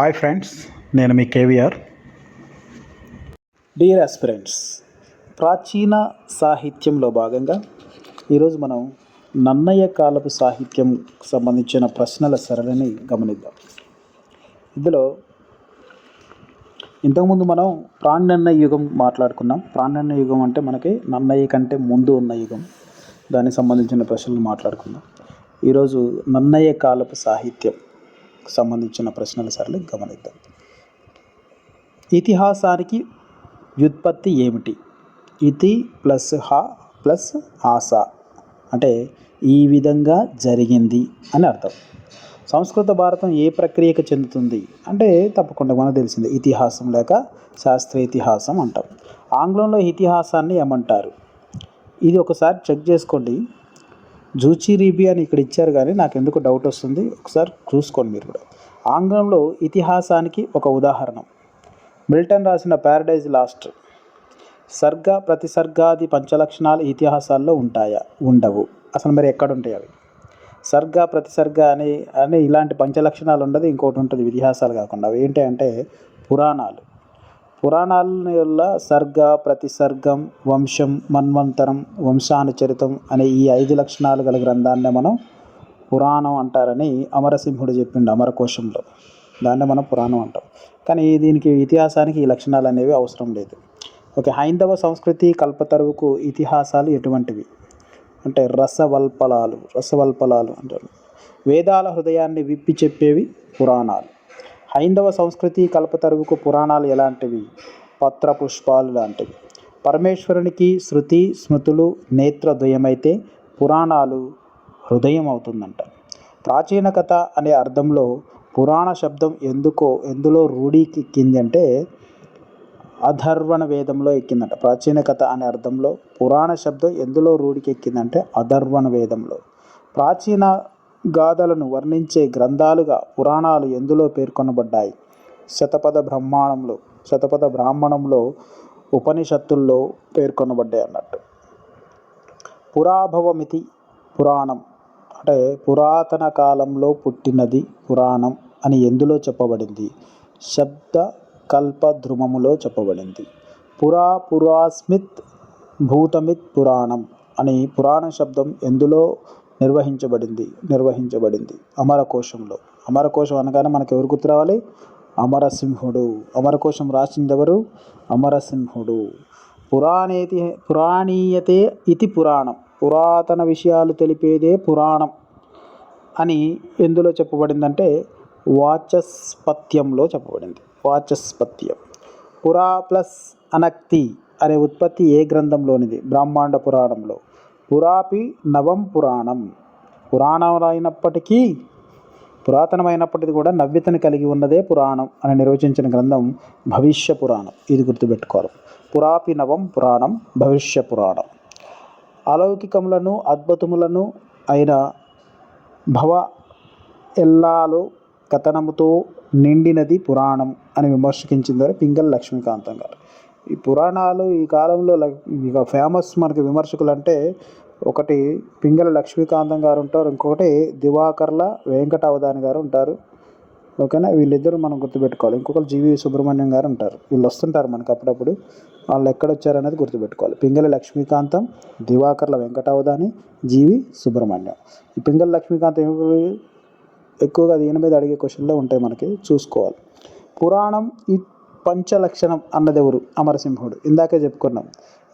Hi friends నేను మీ KVR. Dear aspirants ప్రాచీన సాహిత్యంలో భాగంగా ఈరోజు మనం నన్నయ్య కాలపు సాహిత్యం సంబంధించిన ప్రశ్నల సరళిని గమనిద్దాం. ఇందులో ఇంతకుముందు మనం ప్రాణన్నయ్య యుగం మాట్లాడుకున్నాం. ప్రాణ్యన్న యుగం అంటే మనకి నన్నయ్య కంటే ముందు ఉన్న యుగం. దానికి సంబంధించిన ప్రశ్నలు మాట్లాడుకుందాం. ఈరోజు నన్నయ్య కాలపు సాహిత్యం సంబంధించిన ప్రశ్నల సరళి గమనిద్దాం. ఇతిహాసానికి వ్యుత్పత్తి ఏమిటి? ఇతి ప్లస్ హ ప్లస్ ఆశ అంటే ఈ విధంగా జరిగింది అని అర్థం. సంస్కృత భారతం ఏ ప్రక్రియకు చెందుతుంది? అంటే తప్పకుండా మనకు తెలిసింది ఇతిహాసం లేక శాస్త్రీయ ఇతిహాసం అంటాం. ఆంగ్లంలో ఇతిహాసాన్ని ఏమంటారు? ఇది ఒకసారి చెక్ చేసుకోండి. జూచి రీబి అని ఇక్కడ ఇచ్చారు కానీ నాకు ఎందుకు డౌట్ వస్తుంది. ఒకసారి చూసుకోండి మీరు కూడా. ఆంగ్లంలో ఇతిహాసానికి ఒక ఉదాహరణ. మిల్టన్ రాసిన ప్యారడైజ్ లాస్ట్. సర్గ ప్రతిసర్గాది పంచలక్షణాలు ఇతిహాసాల్లో ఉంటాయా? ఉండవు. అసలు మరి ఎక్కడ ఉంటాయి అవి? సర్గ ప్రతిసర్గ అని అని ఇలాంటి పంచలక్షణాలు ఉండదు ఇంకోటి ఉంటుంది ఇతిహాసాలు కాకుండా. అవి ఏంటి అంటే పురాణాలు. పురాణాల సర్గ ప్రతిసర్గం వంశం మన్వంతరం వంశానుచరితం అనే ఈ ఐదు లక్షణాలు గల గ్రంథాన్ని మనం పురాణం అంటారని అమరసింహుడు చెప్పిండు అమరకోశంలో. దాన్ని మనం పురాణం అంటాం. కానీ దీనికి ఇతిహాసానికి ఈ లక్షణాలు అనేవి అవసరం లేదు. ఓకే హైందవ సంస్కృతి కల్పతరువుకు ఇతిహాసాలు ఎటువంటివి? అంటే రసవల్పలాలు రసవల్పలాలు అంటారు. వేదాల హృదయాన్ని విప్పి చెప్పేవి పురాణాలు. హైందవ సంస్కృతి కల్పతరువుకు పురాణాలు ఎలాంటివి? పత్ర పుష్పాలు లాంటివి. పరమేశ్వరునికి శృతి స్మృతులు నేత్రద్వయమైతే పురాణాలు హృదయం అవుతుందంట ప్రాచీన కథ అనే అర్థంలో పురాణ శబ్దం ఎందుకో ఎందులో రూఢీకి అంటే అధర్వణ వేదంలో ఎక్కిందంట. ప్రాచీన కథ అనే అర్థంలో పురాణ శబ్దం ఎందులో రూఢికెక్కిందంటే అధర్వణ వేదంలో. ప్రాచీన గాథలను వర్ణించే గ్రంథాలుగా పురాణాలు ఎందులో పేర్కొనబడ్డాయి? శతపథ బ్రహ్మాండంలో శతపథ బ్రాహ్మణంలో ఉపనిషత్తుల్లో పేర్కొనబడ్డాయి అన్నట్టు. పురాభవమితి పురాణం అంటే పురాతన కాలంలో పుట్టినది పురాణం అని ఎందులో చెప్పబడింది? శబ్ద కల్పధ్రుమములో చెప్పబడింది. పురా పురాస్మిత్ భూతమిత్ పురాణం అని పురాణ శబ్దం ఎందులో నిర్వహించబడింది నిర్వహించబడింది అమరకోశంలో. అమరకోశం అనగానే మనకు ఎవరు గుర్తు రావాలి అమరసింహుడు. అమరకోశం రాసింది ఎవరు? అమరసింహుడు. పురాణేతి పురాణీయతే ఇది పురాణం. పురాతన విషయాలు తెలిపేదే పురాణం అని ఎందులో చెప్పబడిందంటే వాచస్పత్యంలో చెప్పబడింది. వాచస్పత్యం. పురా ప్లస్ అనక్తి అనే ఉత్పత్తి ఏ గ్రంథంలోనిది? బ్రహ్మాండ పురాణంలో. పురాపి నవం పురాణం. పురాణం అయినప్పటికీ పురాతనమైనప్పటికీ కూడా నవ్యతను కలిగి ఉన్నదే పురాణం అని నిర్వచించిన గ్రంథం భవిష్య పురాణం. ఇది గుర్తుపెట్టుకోవాలి. పురాపి నవం పురాణం భవిష్య పురాణం. అలౌకికములను అద్భుతములను అయిన భవ ఎల్లాలో కథనముతో నిండినది పురాణం అని విమర్శించిందని పింగల్ లక్ష్మీకాంతం గారు. ఈ పురాణాలు ఈ కాలంలో ఇక ఫేమస్ మనకి విమర్శకులు అంటే ఒకటి పింగళ లక్ష్మీకాంతం గారు ఉంటారు. ఇంకొకటి దివాకర్ల వెంకట అవధాని గారు ఉంటారు. ఓకేనా? వీళ్ళిద్దరూ మనం గుర్తుపెట్టుకోవాలి. ఇంకొకరు జీవి సుబ్రహ్మణ్యం గారు ఉంటారు. వీళ్ళు వస్తుంటారు మనకు అప్పుడప్పుడు. వాళ్ళు ఎక్కడ వచ్చారనేది గుర్తుపెట్టుకోవాలి. పింగళ లక్ష్మీకాంతం దివాకర్ల వెంకటావధాని జీవి సుబ్రహ్మణ్యం. ఈ పింగళ లక్ష్మీకాంతం ఎక్కువగా దీని మీద అడిగే క్వశ్చన్లో ఉంటాయి మనకి. చూసుకోవాలి. పురాణం ఈ పంచలక్షణం అన్నదెవరు? అమరసింహుడు. ఇందాకే చెప్పుకున్నాం.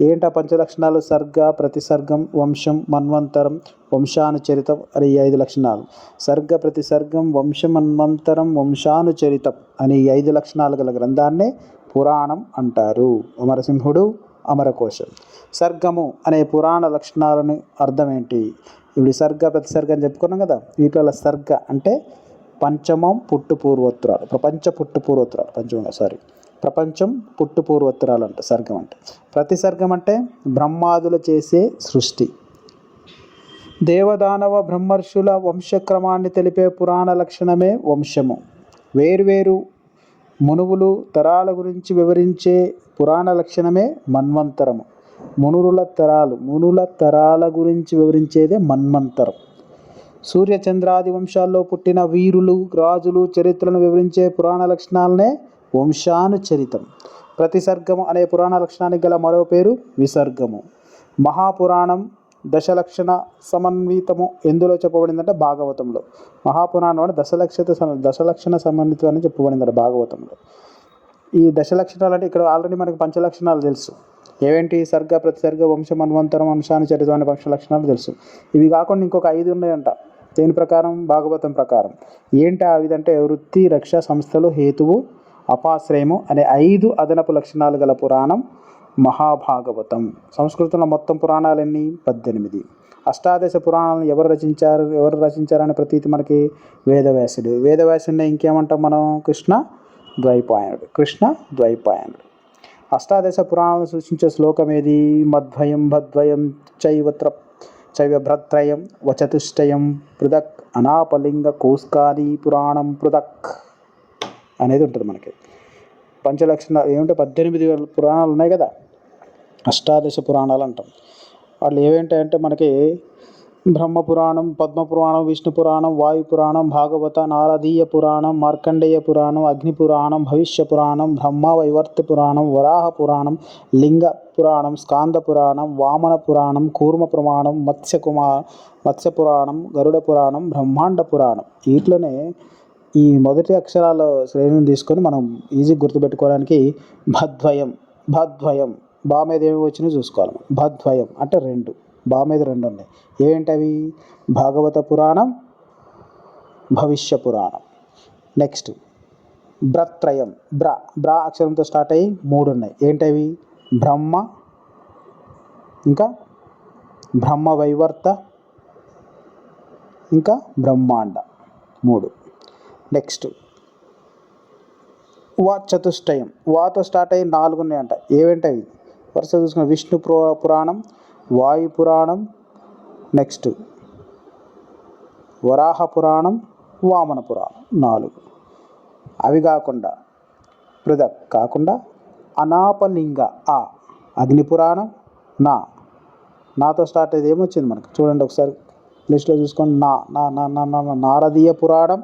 ఏంటా పంచలక్షణాలు? సర్గ ప్రతిసర్గం వంశం మన్వంతరం వంశానుచరితం. అనే ఈ ఐదు లక్షణాలు. సర్గ ప్రతిసర్గం వంశం మన్వంతరం వంశానుచరితం అనే ఈ ఐదు లక్షణాలు గల గ్రంథాన్నే పురాణం అంటారు. అమరసింహుడు అమరకోశం. సర్గము అనే పురాణ లక్షణాలని అర్థం ఏంటి ఇప్పుడు సర్గ ప్రతిసర్గం అని చెప్పుకున్నాం కదా వీటిలో సర్గ అంటే పంచమం పుట్టు పూర్వోత్తరాలు. ప్రపంచ పుట్టు పూర్వోత్తరాలు. పంచమంగా సారీ ప్రపంచం పుట్టు పూర్వోత్తరాలు అంట సర్గం అంటే ప్రతి సర్గం అంటే బ్రహ్మాదులు చేసే సృష్టి. దేవదానవ బ్రహ్మర్షుల వంశక్రమాన్ని తెలిపే పురాణ లక్షణమే వంశము. వేర్వేరు మునువులు తరాల గురించి వివరించే పురాణ లక్షణమే మన్వంతరము. మునుల తరాలు మునుల తరాల గురించి వివరించేదే మన్వంతరం. సూర్యచంద్రాది వంశాల్లో పుట్టిన వీరులు రాజులు చరిత్రలను వివరించే పురాణ లక్షణాలనే వంశానుచరితం. ప్రతిసర్గము అనే పురాణ లక్షణానికి గల మరో పేరు విసర్గము. మహాపురాణం దశలక్షణ సమన్వితము ఎందులో చెప్పబడిందంటే భాగవతంలో. మహాపురాణం అంటే దశలక్షత సమ- దశలక్షణ సమన్వితం అని చెప్పబడిందంట భాగవతంలో. ఈ దశలక్షణాలు అంటే ఇక్కడ ఆల్రెడీ మనకి పంచలక్షణాలు తెలుసు. ఏవేంటి? సర్గ ప్రతిసర్గ వంశం అన్వంతరం వంశాన్ని చరిత్ర అనే పంచ లక్షణాలు తెలుసు. ఇవి కాకుండా ఇంకొక ఐదు ఉన్నాయంట. దేని ప్రకారం? భాగవతం ప్రకారం. ఏంటి ఆ విధంటే వృత్తి రక్ష సంస్థలు హేతువు అపాశ్రయము అనే ఐదు అదనపు లక్షణాలు గల పురాణం మహాభాగవతం. సంస్కృతంలో మొత్తం పురాణాలన్నీ పద్దెనిమిది. అష్టాదశ పురాణాలను ఎవరు రచించారు ఎవరు రచించారనే ప్రతీతి మనకి వేదవ్యాసుడు. వేదవ్యాసుడిని ఇంకేమంటాం మనం? కృష్ణ ద్వైపాయనుడు. కృష్ణ ద్వైపాయనుడు. అష్టాదశ పురాణాలను సూచించే శ్లోకం ఏది? మద్వయం భద్వయం చైవత్ర చైవభ్రత్రయం వచతుష్టయం పృథక్ అనాపలింగ కోస్కారీ పురాణం పృథక్. అనేది ఉంటుంది మనకి. పంచలక్షణ ఏమంటే పద్దెనిమిది పురాణాలు ఉన్నాయి కదా? అష్టాదశ పురాణాలు అంటాం. వాళ్ళు ఏవేంటంటే మనకి బ్రహ్మ పురాణం పద్మ పురాణం విష్ణు పురాణం వాయు పురాణం భాగవత నారదీయ పురాణం మార్కండేయ పురాణం అగ్ని పురాణం భవిష్య పురాణం బ్రహ్మ వైవర్త పురాణం వరాహ పురాణం లింగ పురాణం స్కాంద పురాణం వామన పురాణం కూర్మ పురాణం మత్స్య కుమార్ మత్స్య పురాణం గరుడ పురాణం బ్రహ్మాండ పురాణం. వీటిలోనే ఈ మొదటి అక్షరాల శ్రేణిని తీసుకొని మనం ఈజీ గుర్తుపెట్టుకోవడానికి భద్వయం భద్వయం. బా మీద ఏమి వచ్చినా చూసుకోవాలి భద్వయం అంటే రెండు. బా మీద రెండు ఉన్నాయి. ఏంటవి? భాగవత పురాణం భవిష్య పురాణం. నెక్స్ట్ బ్రత్రయం. బ్ర బ్రా అక్షరంతో స్టార్ట్ అయ్యి మూడు ఉన్నాయి. ఏంటవి? బ్రహ్మ ఇంకా బ్రహ్మ వైవర్త ఇంకా బ్రహ్మాండ. మూడు. నెక్స్ట్ వా చతుష్టయం. వాతో స్టార్ట్ అయ్యి నాలుగు ఉన్నాయంట. ఏవేంటవి వరుస చూసుకున్న విష్ణు పురాణం వాయు పురాణం నెక్స్ట్ వరాహ పురాణం వామన పురాణం నాలుగు. అవి కాకుండా పృథక్ కాకుండా అనాపలింగ ఆ అగ్ని పురాణం నా. నాతో స్టార్ట్ అయ్యేది ఏమొచ్చింది మనకు? చూడండి ఒకసారి. లిస్ట్లో చూసుకోండి. నా నా నా నా నా నారదీయ పురాణం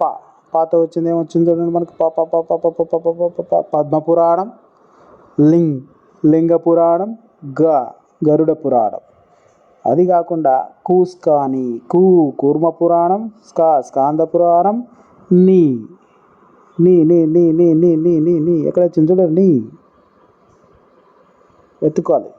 ప పాత వచ్చింది ఏమొచ్చింది చూడండి మనకు ప ప ప ప ప ప ప పద్మ పురాణం లింగ్ లింగ పురాణం గ గరుడ పురాణం అది కాకుండా కూస్కాని కూ కూర్మ పురాణం స్కా స్కాంద పురాణం నీ నీ నీ నీ నీ నీ నీ నీ నీ ఎక్కడ వచ్చింది చూడండి నీ వెతుకోవాలి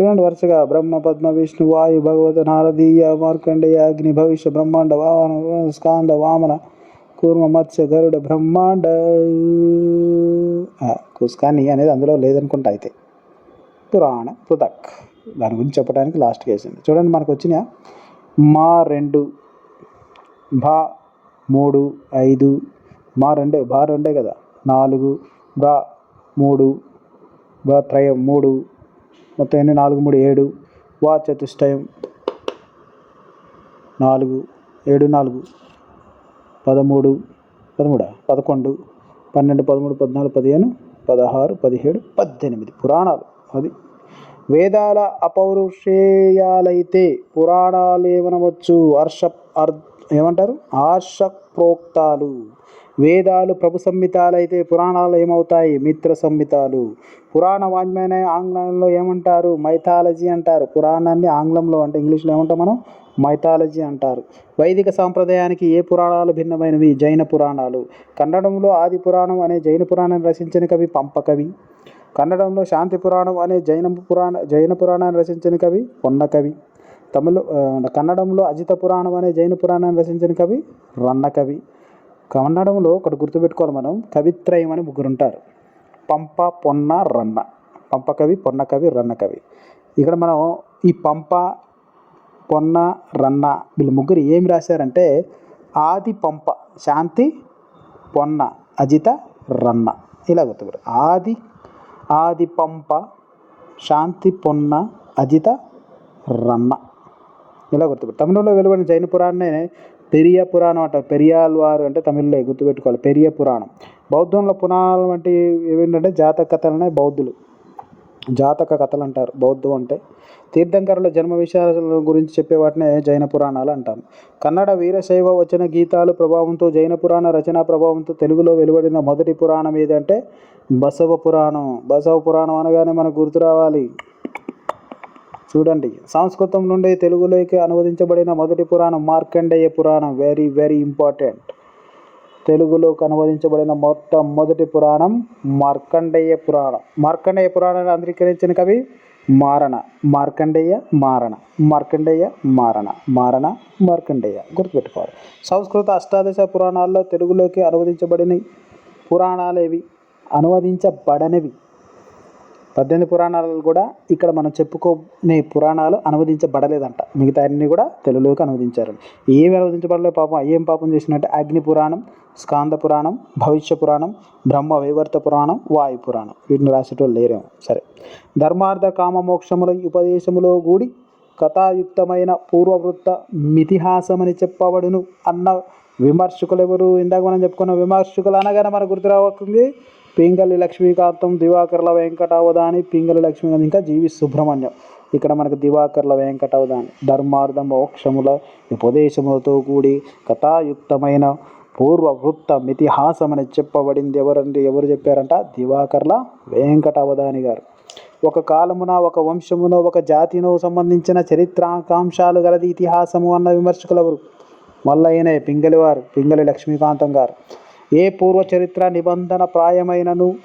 చూడండి వరుసగా. బ్రహ్మ పద్మ విష్ణు వాయు భగవత నారదీయ మార్కండేయ అగ్ని భవిష్య బ్రహ్మాండ వామన స్కాంద వామన కూర్మ మత్స్య గరుడ బ్రహ్మాండ. కుస్కాని అనేది అందులో లేదనుకుంటా అయితే. పురాణ పృథక్. దాని గురించి చెప్పడానికి లాస్ట్కి వేసింది. చూడండి మనకు వచ్చిన మా రెండు భా మూడు ఐదు మా రెండే భా రెండే కదా. నాలుగు బా మూడు బా త్రయం మూడు మొత్తం ఎన్ని నాలుగు మూడు ఏడు వా చతుష్టయం నాలుగు ఏడు నాలుగు పదమూడు పదమూడా? పదకొండు పన్నెండు పదమూడు పద్నాలుగు పదిహేను పదహారు పదిహేడు పద్దెనిమిది పురాణాలు. అది వేదాల అపౌరుషేయాలైతే పురాణాలు ఏమనవచ్చు హర్ష అర్ ఏమంటారు? హర్ష ప్రోక్తాలు వేదాలు ప్రభు సంహితాలైతే పురాణాలు ఏమవుతాయి? మిత్ర సంహితాలు పురాణ వాజ్మైన ఆంగ్లంలో ఏమంటారు? మైథాలజీ అంటారు. పురాణాన్ని ఆంగ్లంలో అంటే ఇంగ్లీష్లో ఏమంటాం మనం? మైథాలజీ అంటారు. వైదిక సాంప్రదాయానికి ఏ పురాణాలు భిన్నమైనవి? జైన పురాణాలు. కన్నడంలో ఆది పురాణం అనే జైన పురాణాన్ని రచించిన కవి పంపకవి. కన్నడంలో శాంతి పురాణం అనే జైన పురాణ జైన పురాణాన్ని రచించిన కవి పొన్న కవి తమిళ కన్నడంలో అజిత పురాణం అనే జైన పురాణాన్ని రచించిన కవి రన్నకవి. కన్నడంలో ఒకటి గుర్తుపెట్టుకోవాలి మనం కవిత్రయం అని ముగ్గురు ఉంటారు పంప పొన్న రన్న. పంప కవి పొన్న కవి రన్న కవి. ఇక్కడ మనం ఈ పంప పొన్న రన్న వీళ్ళు ముగ్గురు ఏమి రాశారంటే ఆది పంప శాంతి పొన్న అజిత రన్న. ఇలా గుర్తుపెట్టు ఆది ఆది పంప శాంతి పొన్న అజిత రన్న. ఇలా గుర్తుపెట్టు తమిళంలో వెలువడిన జైన పురాణనే పెరియ పురాణం అంటారు. పెరియాల్వారు అంటే తమిళ్ళో గుర్తుపెట్టుకోవాలి. పెరియ పురాణం. బౌద్ధంలో పురాణాలు వంటి ఏమిటంటే జాతక కథలనే బౌద్ధులు. జాతక కథలు అంటారు. బౌద్ధం అంటే తీర్థంకరుల జన్మ విషయాల గురించి చెప్పే వాటినే జైన పురాణాలు అంటారు. కన్నడ వీరశైవ వచన గీతాలు ప్రభావంతో జైన పురాణ రచనా ప్రభావంతో తెలుగులో వెలువడిన మొదటి పురాణం ఏదంటే బసవ పురాణం. బసవ పురాణం అనగానే మనకు గుర్తు రావాలి. చూడండి సంస్కృతం నుండి తెలుగులోకి అనువదించబడిన మొదటి పురాణం మార్కండేయ పురాణం. వెరీ వెరీ ఇంపార్టెంట్ తెలుగులోకి అనువదించబడిన మొట్టమొదటి పురాణం మార్కండేయ పురాణం. మార్కండేయ పురాణాన్ని అంగీకరించిన కవి మారణ. మార్కండేయ మారణ. మార్కండేయ మారణ. మారణ మార్కండేయ. గుర్తుపెట్టుకోవాలి. సంస్కృత అష్టాదశ పురాణాల్లో తెలుగులోకి అనువదించబడిన పురాణాలు ఏవి అనువదించబడనివి. పద్దెనిమిది పురాణాలు కూడా ఇక్కడ మనం చెప్పుకునే పురాణాలు అనువదించబడలేదంట. మిగతా అన్ని కూడా తెలుగులోకి అనువదించారు. ఏమి అనువదించబడలేదు పాపం? ఏం పాపం చేసినట్టే? అగ్ని పురాణం స్కాంద పురాణం భవిష్య పురాణం బ్రహ్మ వైవర్త పురాణం వాయు పురాణం. వీటిని రాసేటోళ్ళు లేరేమో. సరే. ధర్మార్థ కామ మోక్షముల ఉపదేశములో కూడి కథాయుక్తమైన పూర్వవృత్త మితిహాసమని చెప్పబడును అన్న విమర్శకులు ఎవరు ఇందాక మనం చెప్పుకున్న విమర్శకులు అనగానే మనకు గుర్తురావకుంది పింగళి లక్ష్మీకాంతం దివాకర్ల వెంకటావధాని పింగళి లక్ష్మీకాంతం ఇంకా జీవి సుబ్రహ్మణ్యం. ఇక్కడ మనకు దివాకర్ల వెంకటావదాని ధర్మార్థ మోక్షముల ఉపదేశములతో కూడి కథాయుక్తమైన పూర్వవృత్త అని చెప్పబడింది ఎవరంటే ఎవరు చెప్పారంట? దివాకర్ల వెంకటావదాని గారు. ఒక కాలమున ఒక వంశమున ఒక జాతినో సంబంధించిన చరిత్రాకాంశాలు గలది ఇతిహాసము అన్న విమర్శకులు ఎవరు మల్లయ్యనే పింగళివారు పింగళి లక్ష్మీకాంతం గారు. ఏ పూర్వ చరిత్ర నిబంధన ప్రాయమైనను?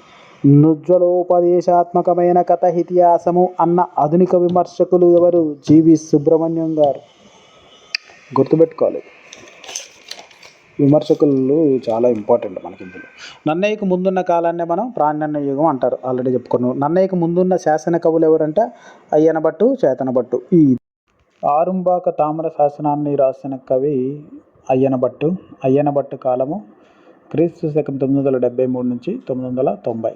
నుజ్వలోపదేశాత్మకమైన కథ ఇతిహాసము అన్న ఆధునిక విమర్శకులు ఎవరు? జీవి సుబ్రహ్మణ్యం గారు. గుర్తుపెట్టుకోవాలి. విమర్శకులు చాలా ఇంపార్టెంట్ మనకి ఇందులో. నన్నయ్యకు ముందున్న కాలాన్నే మనం ప్రాణ్యన్న యుగం అంటారు. ఆల్రెడీ చెప్పుకున్నాం. నన్నయ్యకు ముందున్న శాసన కవులు ఎవరంటే? అయ్యన భట్టు చేతన భట్టు ఈ ఆరుంబాక తామ్ర శాసనాన్ని రాసిన కవి అయ్యన భట్టు అయ్యన భట్టు కాలము క్రీస్తు శకం తొమ్మిది వందల డెబ్బై మూడు నుంచి తొమ్మిది వందల తొంభై.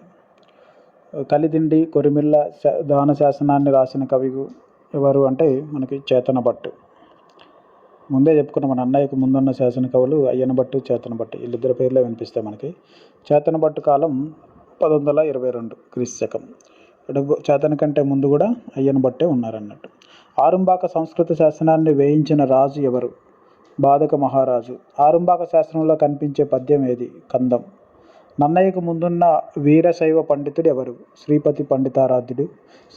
కలిదిండి కొరిమిళ్ళ శా- దాన శాసనాన్ని రాసిన కవి ఎవరు అంటే మనకి చేతన భట్టు. ముందే చెప్పుకున్న మన అన్నయ్యకు ముందున్న శాసన కవులు అయ్యన భట్టు చేతన భట్టు వీళ్ళిద్దరి పేర్లే వినిపిస్తాయి మనకి. చేతన భట్టు కాలం పదొందల వందల ఇరవై రెండు క్రీస్తు శకం. చేతన కంటే ముందు కూడా అయ్యన భట్టే ఉన్నారన్నట్టు. ఆరుంబాక సంస్కృత శాసనాన్ని వేయించిన రాజు ఎవరు? బాధక మహారాజు. ఆరుంబాక శాస్త్రంలో కనిపించే పద్యం ఏది? కందం. నన్నయ్యకు ముందున్న వీరశైవ పండితుడు ఎవరు? శ్రీపతి పండితారాధ్యుడు.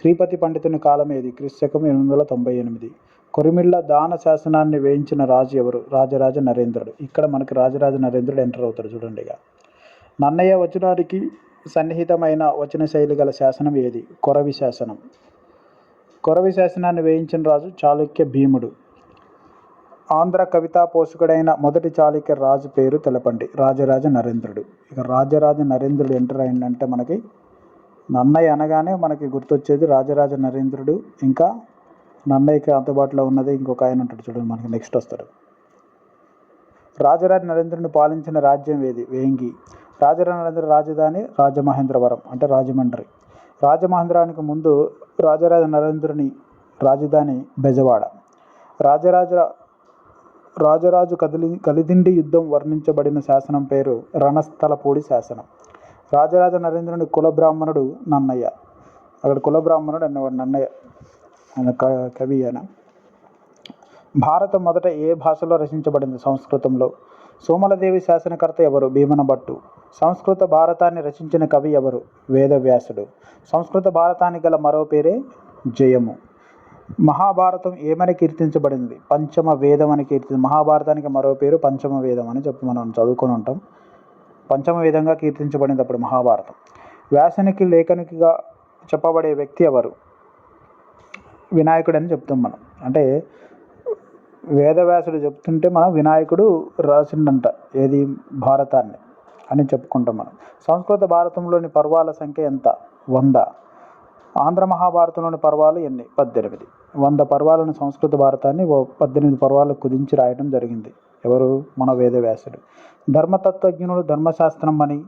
శ్రీపతి పండితుని కాలం ఏది? క్రిశకం ఎనిమిది వందల తొంభై ఎనిమిది. కొరిమిళ్ళ దాన శాసనాన్ని వేయించిన రాజు ఎవరు? రాజరాజ నరేంద్రుడు. ఇక్కడ మనకి రాజరాజ నరేంద్రుడు ఎంటర్ అవుతాడు చూడండి ఇక. నన్నయ్య వచనానికి సన్నిహితమైన వచన శైలి గల శాసనం ఏది? కొరవి శాసనం. కొరవి శాసనాన్ని వేయించిన రాజు చాళుక్య భీముడు. ఆంధ్ర కవితా పోషకుడైన మొదటి చాళుక్య రాజు పేరు తెలపండి. రాజరాజ నరేంద్రుడు. ఇక రాజరాజ నరేంద్రుడు ఎంటర్ అయిందంటే మనకి నన్నయ్య అనగానే మనకి గుర్తొచ్చేది రాజరాజ నరేంద్రుడు. ఇంకా నన్నయ్యకి అందుబాటులో ఉన్నది ఇంకొక ఆయన ఉంటాడు చూడండి మనకి నెక్స్ట్ వస్తాడు. రాజరాజ నరేంద్రుని పాలించిన రాజ్యం ఏది? వేంగి. రాజరాజ నరేంద్ర రాజధాని రాజమహేంద్రవరం అంటే రాజమండ్రి. రాజమహేంద్రానికి ముందు రాజరాజ నరేంద్రుని రాజధాని బెజవాడ. రాజరాజ రాజరాజు కదిలి కలిదిండి యుద్ధం వర్ణించబడిన శాసనం పేరు రణస్థలపూడి శాసనం. రాజరాజ నరేంద్రుని కుల బ్రాహ్మణుడు నన్నయ్య. అక్కడ కుల బ్రాహ్మణుడు నన్నయ్య. ఆయన క- కవి ఆయన. భారత మొదట ఏ భాషలో రచించబడింది సంస్కృతంలో? సోమలదేవి శాసనకర్త ఎవరు? భీమన భట్టు సంస్కృత భారతాన్ని రచించిన కవి ఎవరు? వేదవ్యాసుడు. సంస్కృత భారతానికి గల మరో పేరే జయము. మహాభారతం ఏమని కీర్తించబడింది? పంచమ వేదం అని కీర్తి మహాభారతానికి మరో పేరు పంచమ వేదం అని చెప్పి మనం చదువుకొని ఉంటాం. పంచమ వేదంగా కీర్తించబడింది అప్పుడు మహాభారతం. వ్యాసనికి లేఖనికిగా చెప్పబడే వ్యక్తి ఎవరు? వినాయకుడు అని చెప్తాం మనం. అంటే వేదవ్యాసుడు చెప్తుంటే మనం వినాయకుడు రాసిండంట ఏది? భారతాన్ని అని చెప్పుకుంటాం మనం. సంస్కృత భారతంలోని పర్వాల సంఖ్య ఎంత? వంద. ఆంధ్ర మహాభారతంలోని పర్వాలు ఎన్ని? పద్దెనిమిది. వంద పర్వాలను సంస్కృత భారతాన్ని ఓ పద్దెనిమిది పర్వాలు కుదించి రాయడం జరిగింది. ఎవరు? మన వేదవ్యాసుడు ధర్మతత్వజ్ఞుడు ధర్మశాస్త్రం అని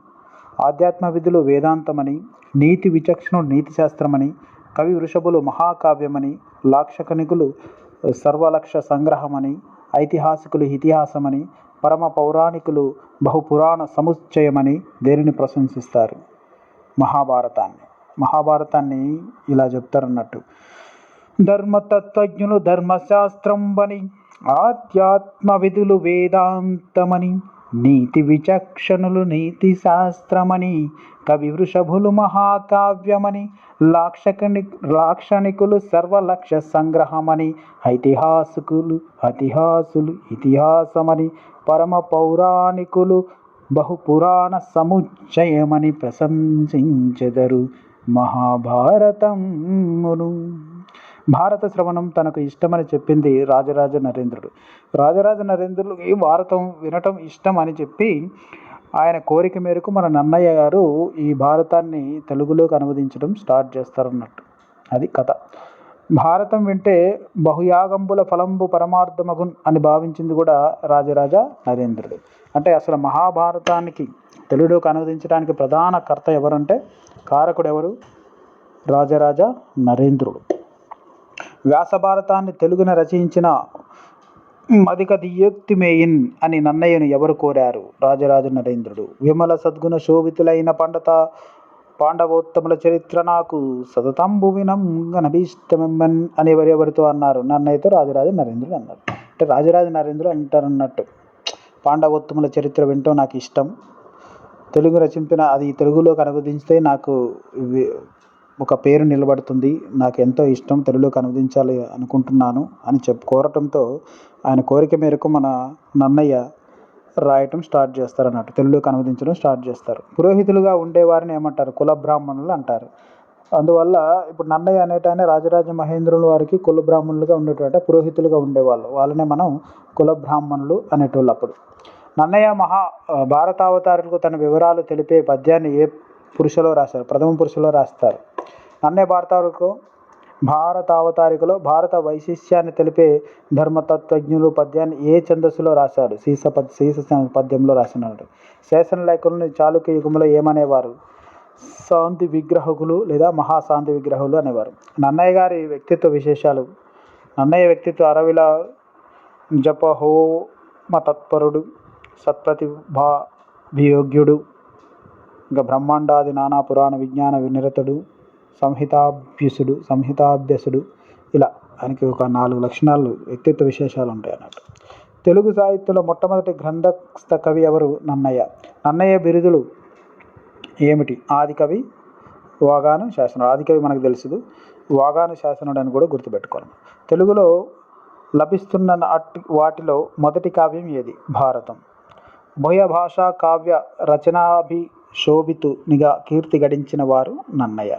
ఆధ్యాత్మ విధులు వేదాంతమని నీతి విచక్షణుడు నీతి శాస్త్రమని కవి వృషభులు మహాకావ్యమని లాక్షకనికులు సర్వలక్ష సంగ్రహమని ఐతిహాసికులు ఇతిహాసమని పరమ పౌరాణికులు బహుపురాణ సముచ్చయమని దేనిని ప్రశంసిస్తారు? మహాభారతాన్ని. మహాభారతాన్ని ఇలా చెప్తారన్నట్టు. ధర్మతత్వజ్ఞులు ధర్మశాస్త్రంబని ఆధ్యాత్మ విధులు వేదాంతమని నీతి విచక్షణులు నీతి శాస్త్రమని కవి వృషభులు మహాకావ్యమని లాక్షకని లాక్షణికులు సర్వలక్ష సంగ్రహమని ఐతిహాసికులు అతిహాసులు ఇతిహాసమని పరమ పౌరాణికులు బహుపురాణ సముచ్చయమని ప్రశంసించెదరు. మహాభారతమును. భారత శ్రవణం తనకు ఇష్టమని చెప్పింది రాజరాజ నరేంద్రుడు. రాజరాజ నరేంద్రుడికి భారతం వినటం ఇష్టం అని చెప్పి ఆయన కోరిక మేరకు మన నన్నయ్య గారు ఈ భారతాన్ని తెలుగులోకి అనువదించడం స్టార్ట్ చేస్తారన్నట్టు. అది కథ. భారతం వింటే బహుయాగంబుల ఫలంబు పరమార్థమగున్ అని భావించింది కూడా రాజరాజ నరేంద్రుడు. అంటే అసలు మహాభారతానికి తెలుగులోకి అనువదించడానికి ప్రధాన కర్త ఎవరంటే కారకుడు ఎవరు రాజరాజ నరేంద్రుడు. వ్యాస భారతాన్ని తెలుగున రచించిన మదిక దియోక్తిమేయిన్ అని నన్నయ్యను ఎవరు కోరారు? రాజరాజ నరేంద్రుడు. విమల సద్గుణ శోభితులైన పండత పాండవోత్తముల చరిత్ర నాకు సతతంబు వినంగనభీష్టమెమ్మన్ అని ఎవరెవరితో అన్నారు? నన్నయ్యతో రాజరాజ నరేంద్రుడు అన్నారు అంటే రాజరాజ నరేంద్రుడు అంటారు అన్నట్టు. పాండవోత్తముల చరిత్ర వింటూ నాకు ఇష్టం. తెలుగు రచింపిన అది తెలుగులోకి అనువదించితే నాకు ఒక పేరు నిలబడుతుంది. నాకు ఎంతో ఇష్టం తెలుగులోకి అనువదించాలి అనుకుంటున్నాను అని చెప్పు కోరటంతో ఆయన కోరిక మేరకు మన నన్నయ్య రాయటం స్టార్ట్ చేస్తారు అన్నట్టు తెలుగులోకి అనువదించడం స్టార్ట్ చేస్తారు. పురోహితులుగా ఉండేవారిని ఏమంటారు? కుల బ్రాహ్మణులు అంటారు. అందువల్ల ఇప్పుడు నన్నయ్య అనేటానే రాజరాజ మహేంద్రుల వారికి కుల బ్రాహ్మణులుగా ఉండేటువంటి పురోహితులుగా ఉండేవాళ్ళు. వాళ్ళనే మనం కుల బ్రాహ్మణులు అనేటోళ్ళు అప్పుడు. నన్నయ్య మహా భారతావతారులకు తన వివరాలు తెలిపే పద్యాన్ని ఏ పురుషలో రాశారు? ప్రథమ పురుషలో రాస్తారు. నన్నయ్య భారత అవతారికలో భారత వైశిష్యాన్ని తెలిపే ధర్మతత్వజ్ఞులు పద్యాన్ని ఏ ఛందస్సులో రాశాడు? సీస పద్ సీస పద్యంలో రాసినాడు. శాసన లేఖలను చాళుక్య యుగంలో ఏమనేవారు? శాంతి విగ్రహకులు లేదా మహాశాంతి విగ్రహులు అనేవారు. నన్నయ్య గారి వ్యక్తిత్వ విశేషాలు. నన్నయ్య వ్యక్తిత్వ అరవిల జపహోమ తత్పరుడు సత్ప్రతిభా వియోగ్యుడు ఇంకా బ్రహ్మాండాది నానా పురాణ విజ్ఞాన వినిరతుడు సంహితాభ్యుసుడు సంహితాభ్యసుడు ఇలా ఆయనకి ఒక నాలుగు లక్షణాలు వ్యక్తిత్వ విశేషాలు ఉంటాయి అన్నట్టు. తెలుగు సాహిత్యంలో మొట్టమొదటి గ్రంథస్థ కవి ఎవరు? నన్నయ్య. నన్నయ్య బిరుదులు ఏమిటి? ఆది కవి వాగాను శాసనుడు. ఆది కవి మనకు తెలుసు వాగాను శాసనుడు అని కూడా గుర్తుపెట్టుకోవాలి. తెలుగులో లభిస్తున్న వాటిలో మొదటి కావ్యం ఏది? భారతం. భయ భాషా కావ్య రచనాభి శోభితునిగా కీర్తి గడించిన వారు నన్నయ్య.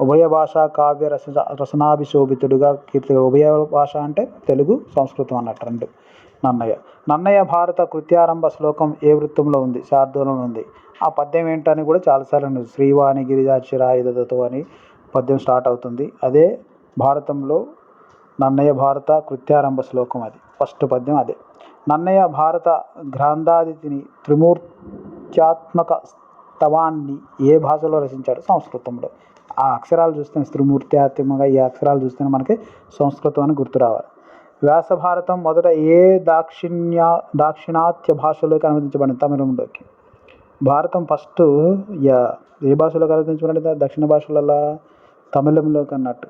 ఉభయ భాషా కావ్య రచన రచనాభిశోభితుడుగా కీర్తి ఉభయ భాష అంటే తెలుగు సంస్కృతం అన్నట్టు రెండు. నన్నయ్య. నన్నయ్య భారత కృత్యారంభ శ్లోకం ఏ వృత్తంలో ఉంది? శార్దూలంలో ఉంది. ఆ పద్యం ఏంటని కూడా చాలాసార్లు ఉంది శ్రీవాణి గిరిజాచిరాయుధతో అని పద్యం స్టార్ట్ అవుతుంది. అదే భారతంలో నన్నయ్య భారత కృత్యారంభ శ్లోకం అది. ఫస్ట్ పద్యం అదే. నన్నయ్య భారత గ్రంథాదితిని త్రిమూర్త్యాత్మక స్తవాన్ని ఏ భాషలో రచించాడు? సంస్కృతంలో. ఆ అక్షరాలు చూస్తే త్రిమూర్త్యాత్మక ఈ అక్షరాలు చూస్తేనే మనకి సంస్కృతం అని గుర్తు రావాలి. వ్యాస భారతం మొదట ఏ దాక్షిణ్య దాక్షిణాత్య భాషలోకి అనువదించబడింది? తమిళంలోకి. భారతం ఫస్ట్ ఏ భాషలోకి అనువదించబడింది? దక్షిణ భాషలలో? తమిళంలోకి అన్నట్టు.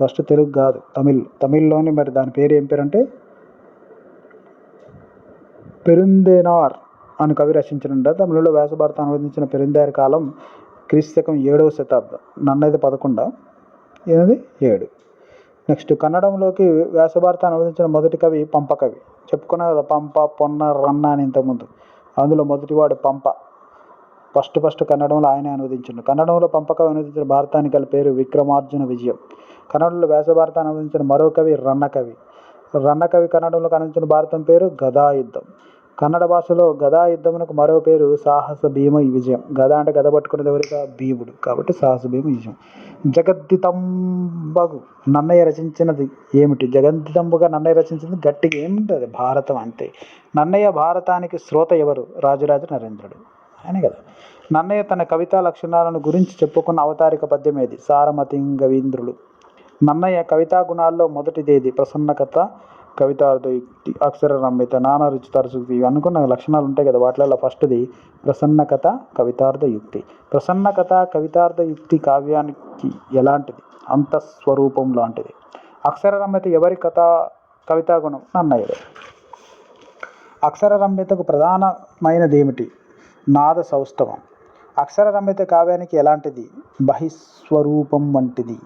ఫస్ట్ తెలుగు కాదు తమిళ్. తమిళ్ళోని మరి దాని పేరు ఏం పేరు అంటే పెరుందేనార్ అని కవి రచించిన తమిళంలో వ్యాసభారతం అనువదించిన పెరుందేర్ కాలం క్రీస్తకం ఏడవ శతాబ్దం నన్నైతే పదకొండ? ఎనిమిది ఏడు. నెక్స్ట్ కన్నడంలోకి వ్యాసభారత అనువదించిన మొదటి కవి పంప కవి చెప్పుకున్నా కదా పంప పొన్న రన్న అని ఇంతకుముందు. అందులో మొదటివాడు పంప. ఫస్ట్ ఫస్ట్ కన్నడంలో ఆయనే అనువదించిండు. కన్నడంలో పంపకవి అనువదించిన భారతానికి గల పేరు విక్రమార్జున విజయం. కన్నడంలో వ్యాసభారత అనువదించిన మరో కవి రన్నకవి. రన్నకవి రన్న కవి కన్నడంలో అనువదించిన భారతం పేరు గదాయుద్ధం. కన్నడ భాషలో గదా యుద్ధమునకు మరో పేరు సాహస భీమ విజయం. గద అంటే గద పట్టుకునేది ఎవరిగా భీముడు. కాబట్టి సాహస భీమ విజయం. జగద్దితంబగు నన్నయ్య రచించినది ఏమిటి? జగద్దితంబుగా నన్నయ్య రచించింది గట్టిగా ఏముంటుంది? భారతం అంతే. నన్నయ్య భారతానికి శ్రోత ఎవరు? రాజరాజ నరేంద్రుడు. ఆయన కదా. నన్నయ్య తన కవితా లక్షణాలను గురించి చెప్పుకున్న అవతారిక పద్యం ఏది? సారమతింగవీంద్రుడు నన్నయ్య కవితా గుణాల్లో మొదటిదేది ప్రసన్నకత కవితార్థయుక్తి అక్షర రమ్యత నానా రుచి తరచుక్తి ఇవి అనుకున్న లక్షణాలు ఉంటాయి కదా వాటిలో ఫస్ట్ది ప్రసన్న కథ కవితార్థ యుక్తి. ప్రసన్న కథ కవితార్థ యుక్తి కావ్యానికి ఎలాంటిది? అంతఃస్వరూపం లాంటిది. అక్షర రమ్యత ఎవరి కథ? కవితా గుణం నన్నయ్యదే. అక్షర రమ్యతకు ప్రధానమైనది ఏమిటి నాద సౌష్ఠవం అక్షర రమ్యత కావ్యానికి ఎలాంటిది? బహిస్వరూపం వంటిది.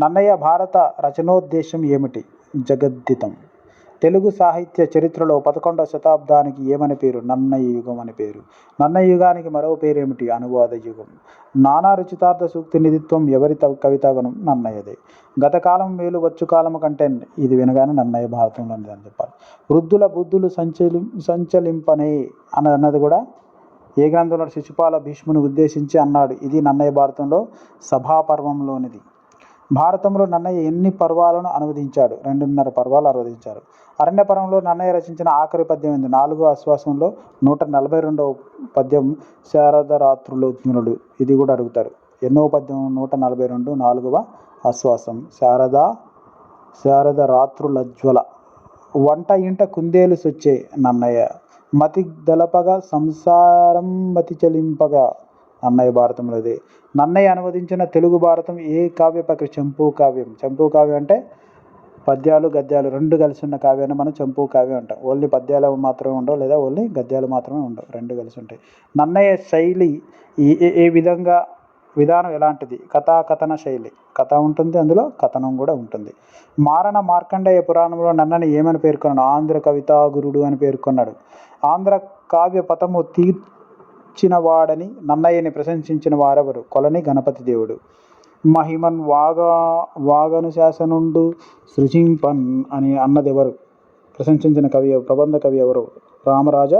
నన్నయ్య భారత రచనోద్దేశం ఏమిటి? జగద్దితం. తెలుగు సాహిత్య చరిత్రలో పదకొండవ శతాబ్దానికి ఏమని పేరు? నన్నయ్య యుగం అని పేరు. నన్నయ యుగానికి మరో పేరు ఏమిటి అనువాద యుగం. నానా రుచితార్థ సూక్తి నిధిత్వం ఎవరి త- కవితాగుణం నన్నయ్యదే. గతకాలం మేలు వచ్చు కాలం కంటే ఇది వినగానే నన్నయ్య భారతంలో అని చెప్పాలి. వృద్ధుల బుద్ధులు సంచలి సంచలింపనే అని అన్నది కూడా ఏ గ్రంథంలో? శిశుపాల భీష్ముని ఉద్దేశించి అన్నాడు. ఇది నన్నయ్య భారతంలో సభాపర్వంలోనిది. భారతంలో నన్నయ్య ఎన్ని పర్వాలను అనువదించాడు? రెండున్నర పర్వాలు అనువదించారు. అరణ్యపరంలో నన్నయ్య రచించిన ఆఖరి పద్యం ఏంది నాలుగో ఆశ్వాసంలో నూట నలభై రెండవ పద్యం శారదరాత్రులోజ్ఞునుడు ఇది కూడా అడుగుతారు. ఎన్నో పద్యం? నూట నలభై రెండు నాలుగవ ఆశ్వాసం. శారద శారద రాత్రులజ్వల వంట ఇంట కుందేలు సొచ్చే నన్నయ్య. మతి దలపగా సంసారం మతి చలింపగా నన్నయ్య భారతంలోది నన్నయ్య అనువదించిన తెలుగు భారతం ఏ కావ్య ప్రక్రియ? చంపు కావ్యం. చంపు కావ్యం అంటే పద్యాలు గద్యాలు రెండు కలిసి ఉన్న కావ్యాన్ని మనం చంపు కావ్యం అంటాం. ఓన్లీ పద్యాలు మాత్రమే ఉండవు లేదా ఓన్లీ గద్యాలు మాత్రమే ఉండవు. రెండు కలిసి ఉంటాయి. నన్నయ్య శైలి ఏ- ఏ విధంగా విధానం ఎలాంటిది? కథా కథన శైలి. కథ ఉంటుంది అందులో కథనం కూడా ఉంటుంది. మారణ మార్కండేయ పురాణంలో నన్నని ఏమని పేర్కొన్నాడు? ఆంధ్ర కవితా గురుడు అని పేర్కొన్నాడు. ఆంధ్ర కావ్య పథము తీర్ వాడని నన్నయ్యని ప్రశంసించిన వారెవరు? కొలని గణపతి దేవుడు. మహిమన్ వాగా వాగను శాసనుండు సృజింపన్ అని అన్నది ఎవరు ప్రశంసించిన కవి ప్రబంధ కవి ఎవరు? రామరాజ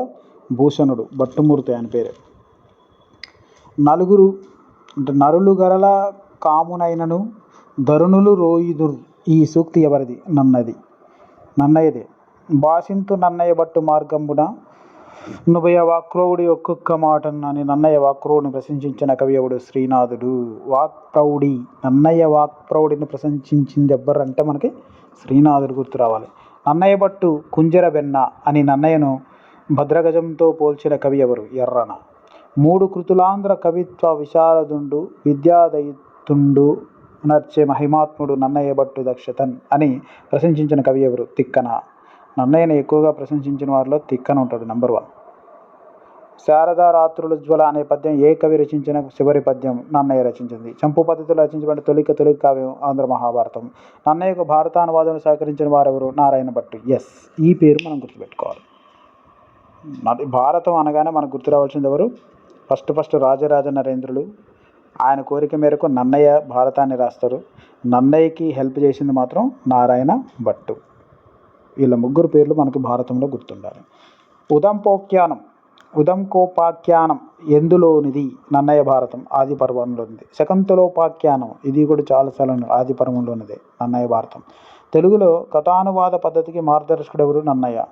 భూషణుడు భట్టుమూర్తి ఆయన పేరు. నలుగురు అంటే నరులు గరల కామునైనను ధరుణులు రోయిదుర్ ఈ సూక్తి ఎవరిది? నన్నది. నన్నయ్యదే. భాషింతు నన్నయ్య బట్టు మార్గంబున నుభయ వాక్రౌడి ఒక్కొక్క మాటను అని నన్నయ్య వాక్రౌడిని ప్రశంసించిన కవియవుడు శ్రీనాథుడు. వాక్ప్రౌడి నన్నయ్య వాక్ప్రౌడిని ప్రశంసించింది ఎవ్వరంటే మనకి శ్రీనాథుడు గుర్తు రావాలి. నన్నయ్య భట్టు కుంజర వెన్న అని నన్నయ్యను భద్రగజంతో పోల్చిన కవి ఎవరు? ఎర్రన. మూడు కృతులాంధ్ర కవిత్వ విశారదుండు విద్యాదయితుండు నర్చే మహిమాత్ముడు నన్నయ్య భట్టు దక్షతన్ అని ప్రశంసించిన కవి ఎవరు? తిక్కన. నన్నయ్యను ఎక్కువగా ప్రశంసించిన వారిలో తిక్కన ఉంటాడు నంబర్ వన్ శారదా రాత్రుల జ్వల అనే పద్యం ఏ కవి రచించిన చివరి పద్యం నన్నయ్య రచించింది. చంపు పద్ధతిలో రచించబడిన తొలిక తొలి కావ్యం ఆంధ్ర మహాభారతం. నన్నయ్యకు భారతానువాదం సహకరించిన వారెవరు? నారాయణ భట్టు. ఎస్ ఈ పేరు మనం గుర్తుపెట్టుకోవాలి. నది భారతం అనగానే మనకు గుర్తు రావాల్సింది ఎవరు? ఫస్ట్ ఫస్ట్ రాజరాజ నరేంద్రులు. ఆయన కోరిక మేరకు నన్నయ్య భారతాన్ని రాస్తారు. నన్నయ్యకి హెల్ప్ చేసింది మాత్రం నారాయణ భట్టు. వీళ్ళ ముగ్గురు పేర్లు మనకు భారతంలో గుర్తుండాలి. ఉదంపోఖ్యానం ఉదంకోపాఖ్యానం ఎందులోనిది? నన్నయ్య భారతం ఆది పర్వంలోనిది. శకంతులోపాఖ్యానం ఇది కూడా చాలా ఆది పర్వంలోనిదే నన్నయ్య భారతం. తెలుగులో కథానువాద పద్ధతికి మార్గదర్శకుడు ఎవరు నన్నయ్య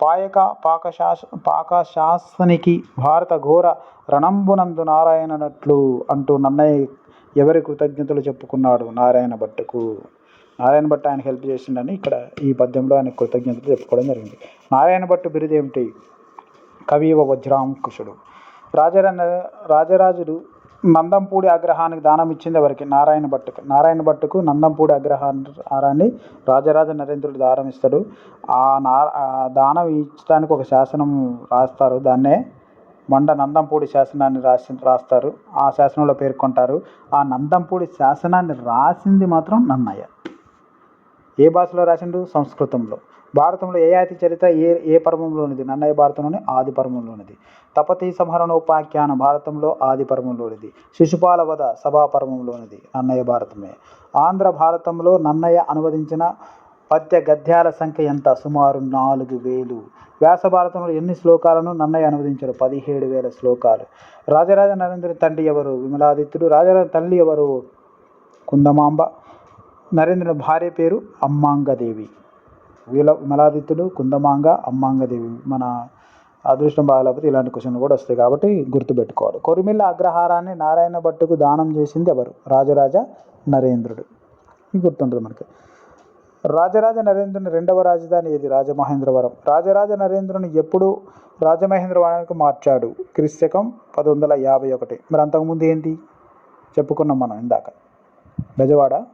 పాయక పాకశాస్ పాకశాస్త్రనికి భారత ఘోర రణంబునందు నారాయణనట్లు అంటూ నన్నయ్య ఎవరి కృతజ్ఞతలు చెప్పుకున్నాడు నారాయణ భట్టుకు? నారాయణ భట్ ఆయన హెల్ప్ చేసిండని ఇక్కడ ఈ పద్యంలో ఆయన కృతజ్ఞతలు చెప్పుకోవడం జరిగింది. నారాయణ భట్టు బిరుదు ఏమిటి? కవివ వజ్రాంకుశుడు. రాజరన్న రాజరాజుడు నందంపూడి అగ్రహానికి దానం ఇచ్చింది ఎవరికి? నారాయణ భట్టుకు. నారాయణ భట్టుకు నందంపూడి అగ్రహారాన్ని రాజరాజ నరేంద్రుడు దానం ఇస్తాడు. ఆ నా ఆ దానం ఇచ్చడానికి ఒక శాసనం రాస్తారు. దాన్నే మండ నందంపూడి శాసనాన్ని రాసి రాస్తారు. ఆ శాసనంలో పేర్కొంటారు. ఆ నందంపూడి శాసనాన్ని రాసింది మాత్రం నన్నయ్య. ఏ భాషలో రాసిండు సంస్కృతంలో. భారతంలో ఏ ఆతి చరిత్ర ఏ ఏ పర్వంలోనిది నన్నయ్య భారతంలోని ఆది పర్వంలోనిది తపతి సంహరణోపాఖ్యానం భారతంలో ఆది పర్వంలోనిది శిశుపాల వధ సభా పర్వంలోనిది నన్నయ్య భారతమే. ఆంధ్ర భారతంలో నన్నయ్య అనువదించిన పద్య గద్యాల సంఖ్య ఎంత? సుమారు నాలుగు వేలు. వ్యాస భారతంలో ఎన్ని శ్లోకాలను నన్నయ్య అనువదించారు పదిహేడు వేల శ్లోకాలు. రాజరాజ నరేంద్ర తండ్రి ఎవరు? విమలాదిత్యుడు. రాజరాజ తల్లి ఎవరు? కుందమాంబ. నరేంద్రుని భార్య పేరు అమ్మాంగదేవి. వీళ్ళ విమలాదిత్యుడు కుందమాంగ అమ్మాంగదేవి మన అదృష్టం బాగాలేకపోతే ఇలాంటి క్వశ్చన్లు కూడా వస్తాయి కాబట్టి గుర్తుపెట్టుకోవాలి. కొరిమిల్ల అగ్రహారాన్ని నారాయణ భట్టుకు దానం చేసింది ఎవరు? రాజరాజ నరేంద్రుడు. గుర్తుంటుంది మనకి. రాజరాజ నరేంద్రుని రెండవ రాజధాని ఏది? రాజమహేంద్రవరం. రాజరాజ నరేంద్రుని ఎప్పుడు రాజమహేంద్రవరానికి మార్చాడు? క్రిస్తకం పది వందల యాభై ఒకటి. మరి అంతకుముందు ఏంటి? చెప్పుకున్నాం మనం ఇందాక. గజవాడ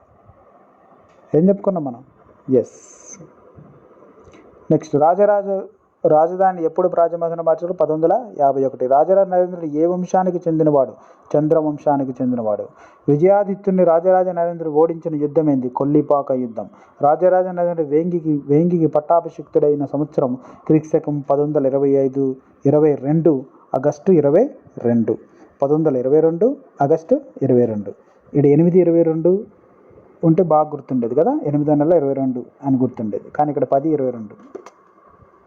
ఏం చెప్పుకున్నాం మనం? ఎస్ నెక్స్ట్ రాజరాజ రాజధాని ఎప్పుడు రాజమహేంద్ర మార్చాడు పది వందల యాభై ఒకటి. రాజరాజ నరేంద్రుడు ఏ వంశానికి చెందినవాడు? చంద్రవంశానికి చెందినవాడు. విజయాదిత్యుని రాజరాజ నరేంద్రుడు ఓడించిన యుద్ధం ఏంది? కొల్లిపాక యుద్ధం. రాజరాజ నరేంద్రుడు వేంగికి వేంగికి పట్టాభిషిక్తుడైన సంవత్సరం క్రీస్తకం పది వందల ఇరవై ఐదు ఇరవై రెండు ఆగస్టు ఇరవై రెండు. పది వందల ఇరవై రెండు ఆగస్టు ఇరవై రెండు. ఇక్కడ ఎనిమిది ఇరవై రెండు ఉంటే బాగా గుర్తుండేది కదా? ఎనిమిది నెలల ఇరవై రెండు అని గుర్తుండేది. కానీ ఇక్కడ పది ఇరవై రెండు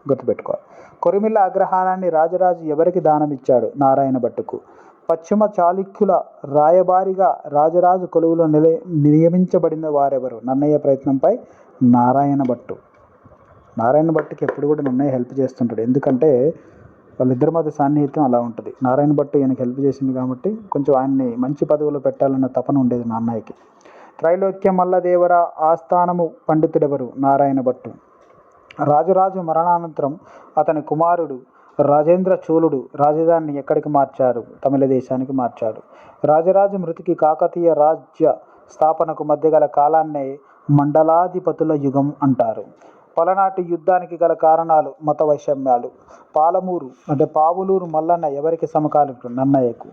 గుర్తుపెట్టుకోవాలి. కొరిమిల్ల అగ్రహారాన్ని రాజరాజు ఎవరికి దానం ఇచ్చాడు నారాయణ భట్టుకు. పశ్చిమ చాళుక్యుల రాయబారిగా రాజరాజు కొలువులో నిల నియమించబడిన వారెవరు? నన్నయ్య ప్రయత్నంపై నారాయణ భట్టు. నారాయణ భట్టుకి ఎప్పుడు కూడా నన్నయ్య హెల్ప్ చేస్తుంటాడు. ఎందుకంటే వాళ్ళిద్దరి మధ్య సాన్నిహిత్యం అలా ఉంటుంది. నారాయణ భట్టు ఈయనకి హెల్ప్ చేసింది కాబట్టి కొంచెం ఆయన్ని మంచి పదవులు పెట్టాలన్న తపన ఉండేది నాన్నయ్యకి. త్రైలోక్య మల్లదేవర ఆస్థానము పండితుడెవరు? నారాయణ భట్టు. రాజురాజు మరణానంతరం అతని కుమారుడు రాజేంద్ర చోళుడు రాజధానిని ఎక్కడికి మార్చారు? తమిళ దేశానికి మార్చాడు. రాజరాజు మృతికి కాకతీయ రాజ్య స్థాపనకు మధ్య గల కాలాన్నే మండలాధిపతుల యుగం అంటారు. పలనాటి యుద్ధానికి గల కారణాలు మత వైషమ్యాలు. పాలమూరు అంటే పావులూరు మల్లన్న ఎవరికి సమకాలికుడు నన్నయ్యకు.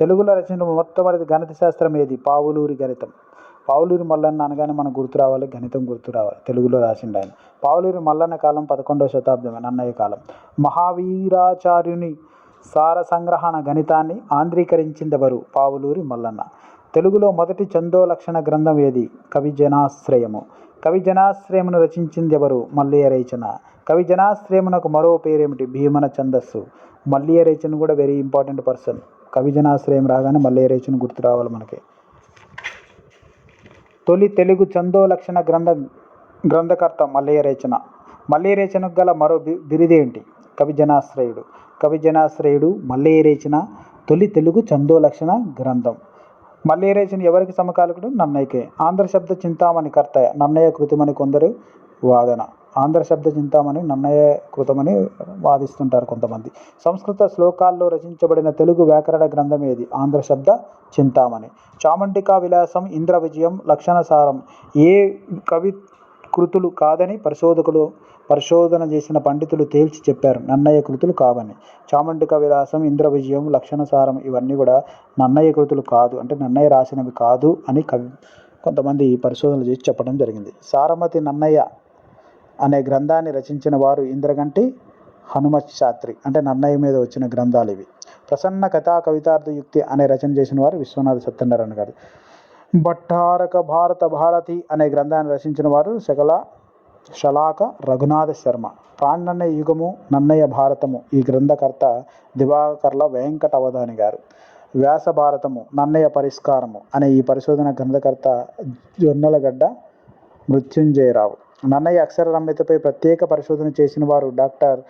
తెలుగులో రచన మొట్టమొదటి గణిత శాస్త్రం ఏది? పావులూరి గణితం. పావులూరి మల్లన్న అనగానే మనకు గుర్తు రావాలి గణితం గుర్తు రావాలి. తెలుగులో రాసిండు ఆయన. పావులూరి మల్లన్న కాలం పదకొండవ శతాబ్దమైన నన్నయ్య కాలం. మహావీరాచార్యుని సార సంగ్రహణ గణితాన్ని ఆంధ్రీకరించిందెవరు? పావులూరి మల్లన్న. తెలుగులో మొదటి చందోలక్షణ గ్రంథం ఏది? కవి జనాశ్రయము. కవి జనాశ్రయమును రచించింది ఎవరు మల్లియ రేచన. కవి జనాశ్రయమునకు మరో పేరేమిటి? భీమన ఛందస్సు. మల్లయ్య రేచన్ కూడా వెరీ ఇంపార్టెంట్ పర్సన్ కవి జనాశ్రయం రాగానే మల్లయ్య రేచన్ గుర్తు రావాలి మనకి. తొలి తెలుగు చందోలక్షణ గ్రంథ గ్రంథకర్త మల్లయ్య రేచన మల్లయ్య రేచనకు గల మరో బి బిరుదేంటి కవి జనాశ్రయుడు కవి జనాశ్రయుడు మల్లయ్య రేచన తొలి తెలుగు చందోలక్షణ గ్రంథం. మల్లయ్య రేచన ఎవరికి సమకాలకుడు? నన్నయ్యకే. ఆంధ్ర శబ్ద చింతామణి కర్త నన్నయ్య కృతిమని కొందరు వాదన. ఆంధ్ర శబ్ద చింతామణి నన్నయ్య కృతమని వాదిస్తుంటారు కొంతమంది. సంస్కృత శ్లోకాల్లో రచించబడిన తెలుగు వ్యాకరణ గ్రంథం ఏది? ఆంధ్ర శబ్ద చింతామణి. చాముండికా విలాసం ఇంద్ర విజయం లక్షణసారం ఏ కవి కృతులు కాదని పరిశోధకులు పరిశోధన చేసిన పండితులు తేల్చి చెప్పారు. నన్నయ్య కృతులు కావని. చాముండిక విలాసం ఇంద్ర విజయం లక్షణసారం ఇవన్నీ కూడా నన్నయ్య కృతులు కాదు. అంటే నన్నయ్య రాసినవి కాదు అని కవి కొంతమంది పరిశోధనలు చేసి చెప్పడం జరిగింది. సారమతి నన్నయ్య అనే గ్రంథాన్ని రచించిన వారు ఇంద్రగంటి హనుమత్ శాస్త్రి అంటే నన్నయ్య మీద వచ్చిన గ్రంథాలు ఇవి. ప్రసన్న కథా కవితార్థ యుక్తి అనే రచన చేసిన వారు విశ్వనాథ సత్యనారాయణ గారు. భట్టారక భారత భారతి అనే గ్రంథాన్ని రచించిన వారు శకల శలాక రఘునాథ శర్మ. ప్రాణన్నయ్య యుగము నన్నయ్య భారతము. ఈ గ్రంథకర్త దివాకర్ల వెంకట అవధాని గారు. వ్యాస భారతము నన్నయ్య పరిష్కారము అనే ఈ పరిశోధన గ్రంథకర్త జొన్నలగడ్డ మృత్యుంజయరావు. నన్నయ్య అక్షర రమ్యతపై ప్రత్యేక పరిశోధన చేసిన వారు డాక్టర్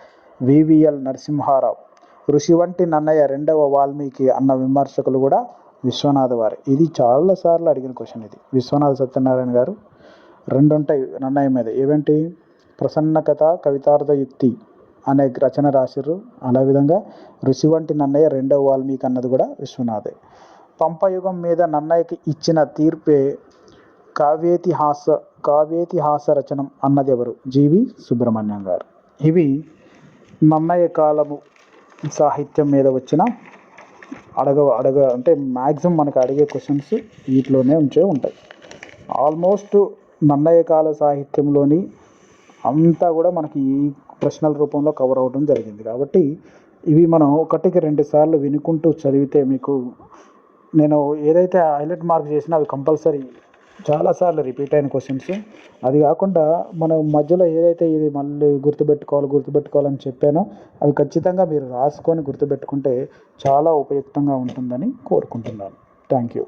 వివిఎల్ నరసింహారావు. ఋషి వంటి నన్నయ్య రెండవ వాల్మీకి అన్న విమర్శకులు కూడా విశ్వనాథ్ వారు. ఇది చాలాసార్లు అడిగిన క్వశ్చన్ ఇది. విశ్వనాథ సత్యనారాయణ గారు రెండు ఉంటాయి నన్నయ్య మీద. ఏవేంటి? ప్రసన్న కథ కవితార్థ యుక్తి అనే రచన రాసిర్రు. అలా విధంగా ఋషి వంటి నన్నయ్య రెండవ వాల్మీకి అన్నది కూడా విశ్వనాథే. పంపయుగం మీద నన్నయ్యకి ఇచ్చిన తీర్పే కావ్యేతిహాస కావ్యేతిహాస రచనం అన్నదెవరు? జీవి సుబ్రహ్మణ్యం గారు. ఇవి నన్నయ్య కాలము సాహిత్యం మీద వచ్చిన అడగ అడగ అంటే మ్యాక్సిమం మనకు అడిగే క్వశ్చన్స్ వీటిలోనే ఉంచే ఉంటాయి. ఆల్మోస్ట్ నన్నయ్య కాల సాహిత్యంలోని అంతా కూడా మనకి ఈ ప్రశ్నల రూపంలో కవర్ అవడం జరిగింది. కాబట్టి ఇవి మనం ఒకటికి రెండు సార్లు వినుకుంటూ చదివితే మీకు నేను ఏదైతే హైలైట్ మార్క్ చేసినా అవి కంపల్సరీ చాలాసార్లు రిపీట్ అయిన క్వశ్చన్స్ అది కాకుండా మనం మధ్యలో ఏదైతే ఇది మళ్ళీ గుర్తుపెట్టుకోవాలి గుర్తుపెట్టుకోవాలని చెప్పానో అవి ఖచ్చితంగా మీరు రాసుకొని గుర్తుపెట్టుకుంటే చాలా ఉపయుక్తంగా ఉంటుందని కోరుకుంటున్నాను. Thank you